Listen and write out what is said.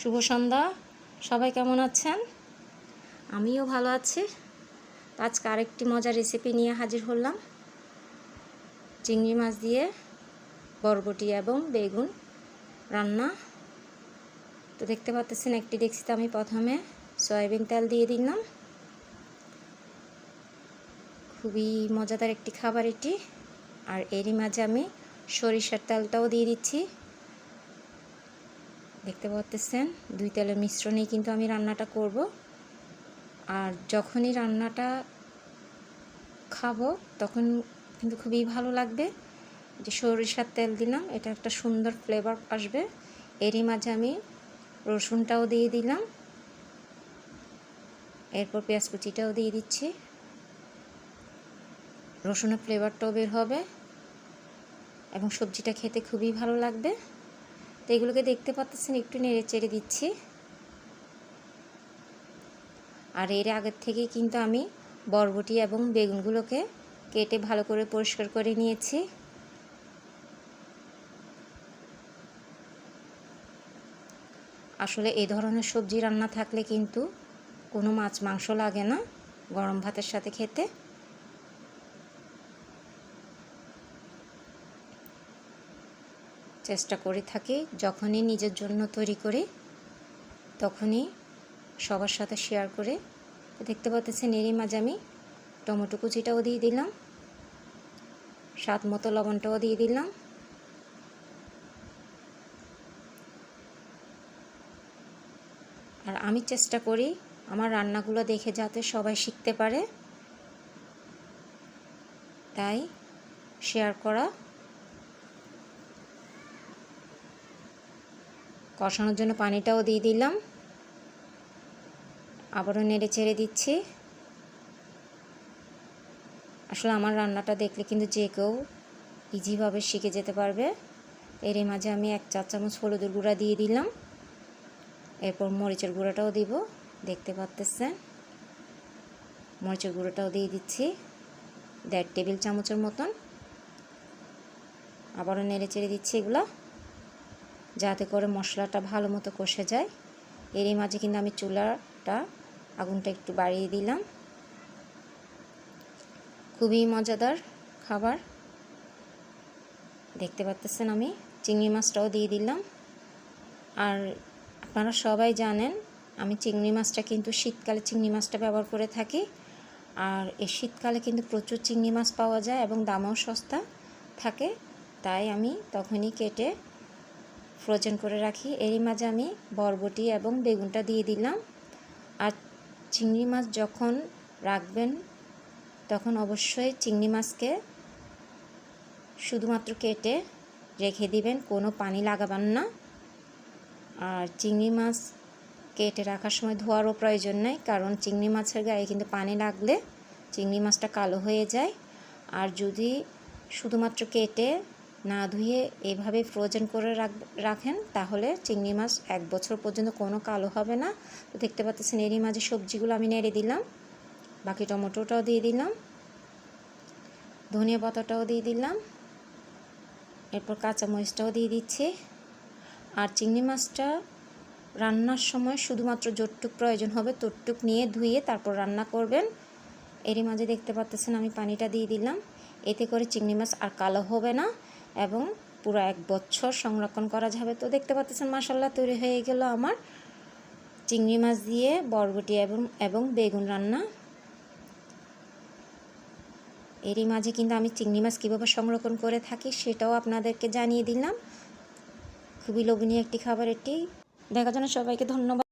শুভ সন্ধ্যা। সবাই কেমন আছেন? আমিও ভালো আছি। আজকে আরেকটি মজার রেসিপি নিয়ে হাজির হলাম। চিংড়ি মাছ দিয়ে বরবটি এবং বেগুন রান্না। তো দেখতে পাচ্ছেন একটি ডেক্সিতে আমি প্রথমে সয়াবিন তেল দিয়ে দিলাম। খুবই মজাদার একটি খাবার এটি। আর এরই মাঝে আমি সরিষার তেলটাও দিয়ে দিচ্ছি। দেখতে পাচ্ছেন দুই তেলের মিশ্রণেই কিন্তু আমি রান্নাটা করব। আর যখনই রান্নাটা খাব, তখন কিন্তু খুবই ভালো লাগবে। যে সরিষার তেল দিলাম, এটা একটা সুন্দর ফ্লেভার আসবে। এরই মাঝে আমি রসুনটাও দিয়ে দিলাম। এরপর পেঁয়াজ কুচিটাও দিয়ে দিচ্ছি। রসুনের ফ্লেভারটাও বের হবে। এবং সবজিটা খেতে খুবই ভালো লাগবে। তো এগুলোকে দেখতে পাচ্ছেন, একটু নেড়ে চেড়ে দিচ্ছি। আর এর আগের থেকেই কিন্তু আমি বরবটি এবং বেগুনগুলোকে কেটে ভালো করে পরিষ্কার করে নিয়েছি। আসলে এই ধরনের সবজি রান্না থাকলে কিন্তু কোনো মাছ মাংস লাগে না গরম ভাতের সাথে খেতে। চেষ্টা করে থাকি, যখনই নিজের জন্য তৈরি করি, তখনই সবার সাথে শেয়ার করে। দেখতে পাচ্ছেন, এরই মাঝে আমি টমেটো কুচিটাও দিয়ে দিলাম স্বাদ মতো লবণটাও দিয়ে দিলাম। আর আমি চেষ্টা করি আমার রান্নাগুলো দেখে যাতে সবাই শিখতে পারে। তাই শেয়ার করা কষানোর জন্য পানিটাও দিয়ে দিলাম। আবারও নেড়ে ছেড়ে দিচ্ছি। আসলে আমার রান্নাটা দেখলে কিন্তু যে কেউ ইজিভাবে শিখে যেতে পারবে। এরই মাঝে আমি এক চার চামচ হলুদের গুঁড়া দিয়ে দিলাম। এরপর মরিচের গুঁড়োটাও দিব, দেখতে পাচ্তেছেন মরিচের গুঁড়োটাও দিয়ে দিচ্ছি, দেড় টেবিল চামচের মতন। আবারও নেড়ে চেড়ে দিচ্ছি এগুলো। যাতে করে মশলাটা ভালো মতো কষে যায়। এরই মাঝে কিন্তু আমি চুলাটা, আগুনটা একটু বাড়িয়ে দিলাম। খুবই মজাদার খাবার। দেখতে পাচ্তেছেন আমি, চিংড়ি মাছটাও দিয়ে দিলাম। আর আপনারা সবাই জানেন, আমি চিংড়ি মাছটা কিন্তু শীতকালে চিংড়ি মাছটা ব্যবহার করে থাকি। আর এই শীতকালে কিন্তু প্রচুর চিংড়ি মাছ পাওয়া যায় এবং দামও সস্তা থাকে। তাই আমি তখনই কেটে ফ্রোজেন করে রাখি। এরই মাঝে আমি বরবটি এবং বেগুনটা দিয়ে দিলাম। আর চিংড়ি মাছ যখন রাখবেন, তখন অবশ্যই চিংড়ি মাছকে শুধুমাত্র কেটে রেখে দিবেন, কোনো পানি লাগাবেন না। আর চিংড়ি মাছ কেটে রাখার সময় ধোয়ারও প্রয়োজন নেই, কারণ চিংড়ি মাছের গায়ে কিন্তু পানি লাগলে চিংড়ি মাছটা কালো হয়ে যায়। আর যদি শুধুমাত্র কেটে না ধুয়ে এভাবে ফ্রোজেন করে রাখেন, তাহলে চিংড়ি মাছ এক বছর পর্যন্ত কোনো কালো হবে না। তো দেখতে পাচ্ছেন, এরই মাঝে সবজিগুলো আমি নেড়ে দিলাম। বাকি টমেটোটাও দিয়ে দিলাম। ধনিয়া পাতাটাও দিয়ে দিলাম। এরপর কাঁচামরিচটাও দিয়ে দিচ্ছি। আর চিংড়ি মাছটা রান্নার সময় শুধুমাত্র যতটুক প্রয়োজন হবে ততটুক নিয়ে ধুয়ে তারপর রান্না করবেন। এরই মাঝে দেখতে পাচ্ছেন, আমি পানিটা দিয়ে দিলাম। এতে করে চিংড়ি মাছ আর কালো হবে না। এবং পুরো এক বছর সংরক্ষণ করা যাবে। তো দেখতে পাচ্ছেন মাসাল্লাহ তৈরি হয়ে গেল আমার চিংড়ি মাছ দিয়ে বরবটি এবং এবং বেগুন রান্না। এরই মাঝে কিন্তু আমি চিংড়ি মাছ কীভাবে সংরক্ষণ করে থাকি সেটাও আপনাদেরকে জানিয়ে দিলাম। খুবই লোভনীয় একটি খাবার এটি দেখার জন্য সবাইকে ধন্যবাদ।